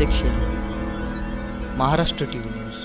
प्रत्यक्ष Maharashtra T news.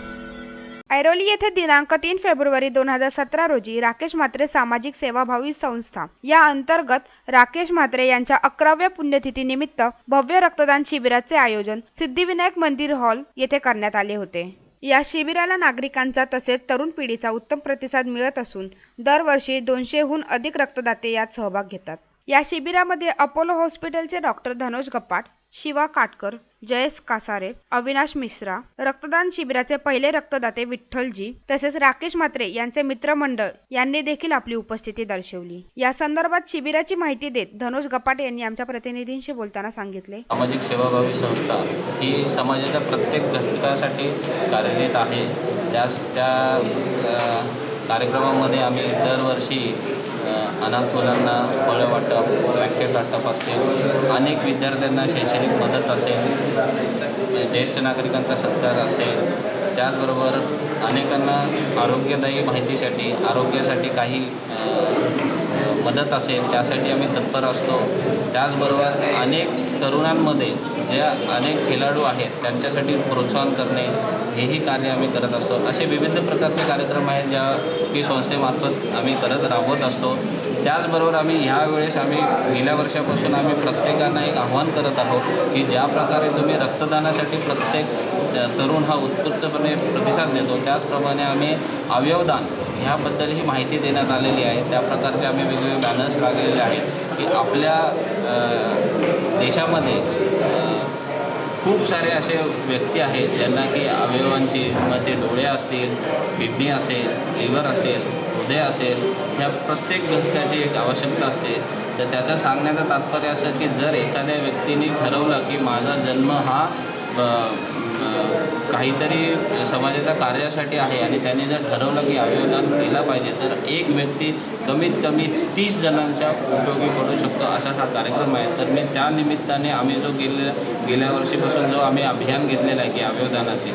Airoli येथे दिनांक तीन फेब्रुवारी दोन हजार सतरा रोजी राकेश म्हात्रे सामाजिक सेवाभावी संस्था या अंतर्गत राकेश म्हात्रे यांच्या अकराव्या पुण्यतिथीनिमित्त भव्य रक्तदान शिबिराचे आयोजन सिद्धिविनायक मंदिर हॉल येथे करण्यात आले होते. या शिबिराला नागरिकांचा तसेच तरुण पिढीचा उत्तम प्रतिसाद मिळत असून दरवर्षी दोनशेहून अधिक रक्तदाते यात सहभाग घेतात. या शिबिरामध्ये अपोलो हॉस्पिटलचे डॉक्टर धनोज गप्पाट शिवा काटकर जयेश कासारे अविनाश मिश्रा रक्तदान शिबिराचे पहिले रक्तदाते विठ्ठलजी तसेच राकेश म्हात्रे यांचे मित्रमंडळ यांनी देखील आपली उपस्थिती दर्शवली. या संदर्भात शिबिराची माहिती देत धनोज गपाट यांनी आमच्या प्रतिनिधींशी बोलताना सांगितले. सामाजिक सेवाभावी संस्था ही समाजाच्या प्रत्येक घटकासाठी कार्यरत आहे. त्या कार्यक्रमामध्ये आम्ही दरवर्षी अनाथ मुलांना फळं वाटप रॅकेट वाटप असतील अनेक विद्यार्थ्यांना शैक्षणिक मदत असेल ज्येष्ठ नागरिकांचा सत्कार असेल. त्याचबरोबर अनेकांना आरोग्यदायी माहितीसाठी आरोग्यासाठी काही मदत असेल त्यासाठी आम्ही तत्पर असतो. त्याचबरोबर अनेक तरुणांमध्ये ज्या अनेक खेळाडू आहेत त्यांच्यासाठी प्रोत्साहन करणे हेही कार्य आम्ही करत असतो. असे विविध प्रकारचे कार्यक्रम आहेत ज्या की संस्थेमार्फत आम्ही करत राबवत असतो. त्याचबरोबर आम्ही ह्या वेळेस आम्ही गेल्या वर्षापासून आम्ही प्रत्येकांना एक आव्हान करत आहोत की ज्या प्रकारे तुम्ही रक्तदानासाठी प्रत्येक तरुण हा उत्स्फूर्तपणे प्रतिसाद देतो त्याचप्रमाणे आम्ही अवयवदान ह्याबद्दलही माहिती देण्यात आलेली आहे. त्या प्रकारचे आम्ही वेगवेगळे बॅनर्स लागलेले आहेत की आपल्या देशामध्ये खूप सारे असे व्यक्ती आहेत ज्यांना की अवयवांची मध्ये डोळे असतील किडनी असेल लिव्हर असेल हृदय असेल ह्या प्रत्येक घटकाची एक आवश्यकता असते. तर त्याचं सांगण्याचं तात्पर्य असं की जर एखाद्या व्यक्तीने ठरवलं की माझा जन्म हा काहीतरी समाजाच्या कार्यासाठी आहे आणि त्याने जर ठरवलं की अवयवदान केलं पाहिजे तर एक व्यक्ती कमीत कमी तीस जणांच्या उपयोगी पडू शकतो असा हा कार्यक्रम आहे. तर मी त्या निमित्ताने आम्ही जो गेल्या गेल्या वर्षीपासून जो आम्ही अभियान घेतलेला आहे की अवयवदानाचे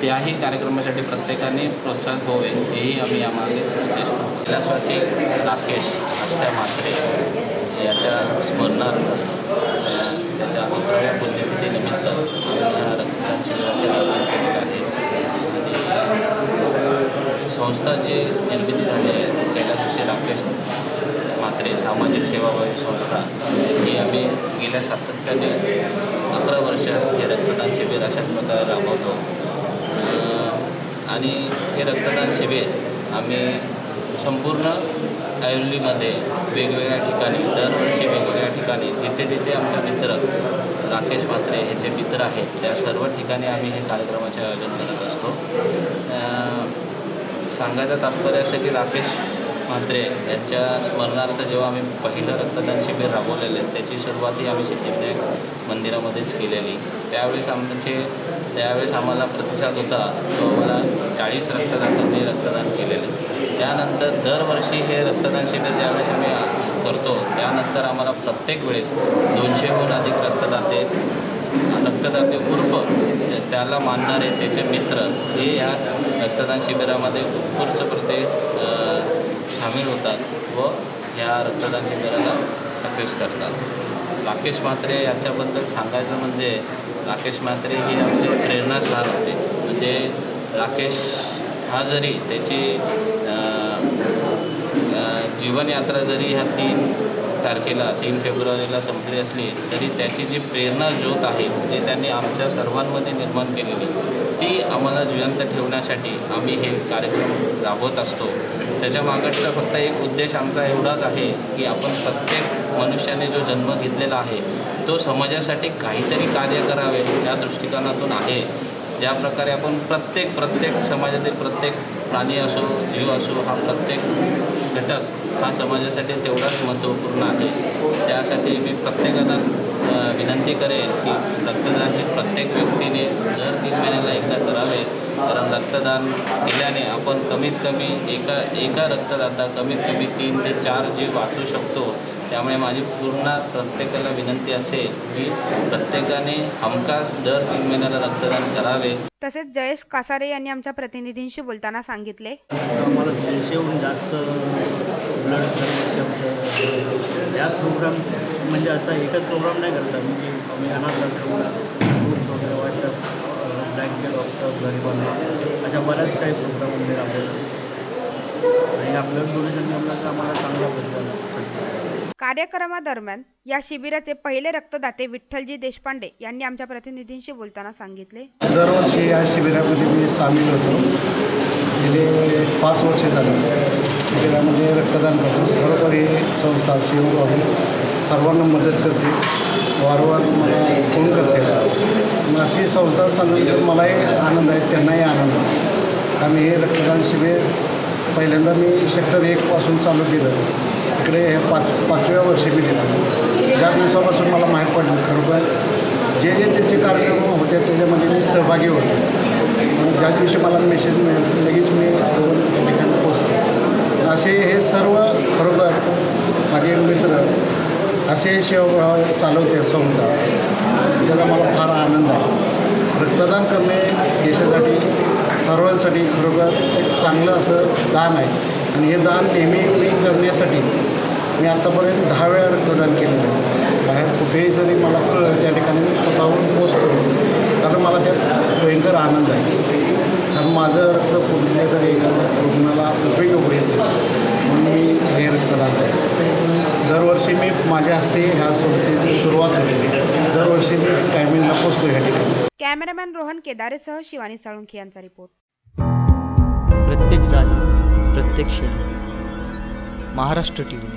त्याही कार्यक्रमासाठी प्रत्येकाने प्रोत्साहित होवे हेही आम्ही आम्हाला उद्देश कैलासवासी राकेश अस्त्या म्हात्रे याच्या स्मरणार्थ त्याच्या अकराव्या पुण्यतिथीनिमित्त आम्ही ह्या रक्तदान शिबिराचे आयोजन केलेलं आहे आणि संस्था जी निर्मिती झाली आहे कैलासवासी राकेश म्हात्रे सामाजिक सेवाभावी संस्था ही आम्ही गेल्या सातत्याने अकरा वर्ष हे रक्तदान शिबिर अशाच प्रकारे राबवतो. आणि हे रक्तदान शिबिर आम्ही संपूर्ण आयुर्वेदीमध्ये वेगवेगळ्या ठिकाणी दरवर्षी वेगवेगळ्या ठिकाणी जिथे जिथे आमचे मित्र राकेश म्हात्रे हे जे मित्र आहेत त्या सर्व ठिकाणी आम्ही हे कार्यक्रमाचे आयोजन करत असतो. सांगायचं तात्पर्य असं की राकेश म्हात्रे यांच्या स्मरणार्थ जेव्हा आम्ही पहिलं रक्तदान शिबिर राबवलेलं आहे त्याची सुरुवातही आम्ही सिद्धिविनायक मंदिरामध्येच केलेली. त्यावेळेस आमचे म्हणजे त्यावेळेस आम्हाला प्रतिसाद होता तो आम्हाला चाळीस रक्तदात्यांनी रक्तदान केलेले त्यानंतर दरवर्षी हे रक्तदान शिबिर ज्यावेळेस आम्ही करतो त्यानंतर आम्हाला प्रत्येक वेळेस दोनशेहून अधिक रक्तदाते रक्तदाते उर्फ त्याला मानणारे त्याचे मित्र हे या रक्तदान शिबिरामध्ये उत्स्फूर्तप्रते सामील होतात व ह्या रक्तदान शिबिराला सक्सेस करतात. राकेश म्हात्रे याच्याबद्दल सांगायचं म्हणजे राकेश म्हात्रे ही आमचे प्रेरणास्थान होते. म्हणजे राकेश हा जरी त्याची जीवनयात्रा जरी ह्या तीन तारखेला तीन फेब्रुवारीला संपली असली तरी त्याची जी प्रेरणा ज्योत आहे ते त्यांनी आमच्या सर्वांमध्ये निर्माण केलेली. ती आम्हाला जिवंत ठेवण्यासाठी आम्ही हे कार्यक्रम राबवत असतो. त्याच्या मागचा फक्त एक उद्देश आमचा एवढाच आहे की आपण प्रत्येक मनुष्याने जो जन्म घेतलेला आहे तो समाजासाठी काहीतरी कार्य करावे या दृष्टिकोनातून आहे. ज्या प्रकारे आपण प्रत्येक प्रत्येक समाजातील प्रत्येक प्राणी असो जीव असो हा प्रत्येक घटक हा समाजासाठी तेवढाच महत्त्वपूर्ण आहे. त्यासाठी मी प्रत्येकाला विनंती करेन की रक्तदान हे प्रत्येक व्यक्तीने दर तीन महिन्याला एकदा करावे. कारण रक्तदान केल्याने आपण कमीत कमी एका एका रक्तदाता कमीत कमी तीन ते चार जीव वाचू शकतो. त्यामुळे माझी पूर्ण प्रत्येकाला विनंती असेल की प्रत्येकाने हमखास दर तीन महिन्याला रक्तदान करावे. तसेच जयेश कासारे यांनी आमच्या प्रतिनिधींशी बोलताना सांगितले. आम्हाला दोनशेहून जास्त ब्लड याच प्रोग्राम म्हणजे असा एकच प्रोग्राम नाही करता म्हणजे आम्ही अनाथ आश्रमला फ्रुट्स वगैरे वाटतो वाटप ब्लँकेट वाटप गरिबांना अशा बऱ्याच काही प्रोग्राम वगैरे आपल्याला आणि आपलं तर आम्हाला चांगला प्रतिसाद कार्यक्रमादरम्यान या शिबिराचे पहिले रक्तदाते विठ्ठलजी देशपांडे यांनी आमच्या प्रतिनिधींशी बोलताना सांगितले. दरवर्षी या शिबिरामध्ये मी सामील होतो. गेले पाच वर्षे झाले. शिबिरामध्ये रक्तदान करतो. खरोखर ही संस्था सेवाभावी सर्वांना मदत करते. वारंवार मला फोन करते. मग अशी संस्था चालू मलाही आनंद आहे त्यांनाही आनंद आहे. कारण हे रक्तदान शिबिर पहिल्यांदा मी सेक्टर एकपासून चालू केलं. इकडे हे पाच पाचव्या वर्षी मी दिलं. ज्या दिवसापासून मला माहीत पडलं खरोखर जे जे त्यांचे कार्यक्रम होते त्याच्यामध्ये मी सहभागी होतो. ज्या दिवशी मला मेसेज मिळेल लगेच मी जाऊन त्या ठिकाणी पोचतो असे हे सर्व खरोखर माझे मित्र असे सेवा चालवते संस्था त्याचा मला फार आनंद आहे. रक्तदान करणे देशासाठी सर्वांसाठी खरोखर एक चांगलं असं दान आहे. आणि हे दान नेहमी मी करण्यासाठी मी आत्तापर्यंत दहा वेळा रक्तदान केलेलं आहे. बाहेर कुठेही जरी मला कळलं त्या ठिकाणी मी स्वतःहून पोचतो कारण मला त्यात भयंकर आनंद आहे. कारण माझं रक्त कुठल्या तरी एखाद्या रुग्णाला उपयोग होईल. म्हणून मी हे रक्तदान करतो दरवर्षी मी माझ्या हस्ते ह्या संस्थेची सुरुवात होते दरवर्षी मी टायमिंगला पोचतो ह्या ठिकाणी. कॅमेरामॅन रोहन केदारेसह शिवानी साळुंखे यांचा रिपोर्ट. प्रत्येक जागी प्रत्येक क्षणी महाराष्ट्र टी व्ही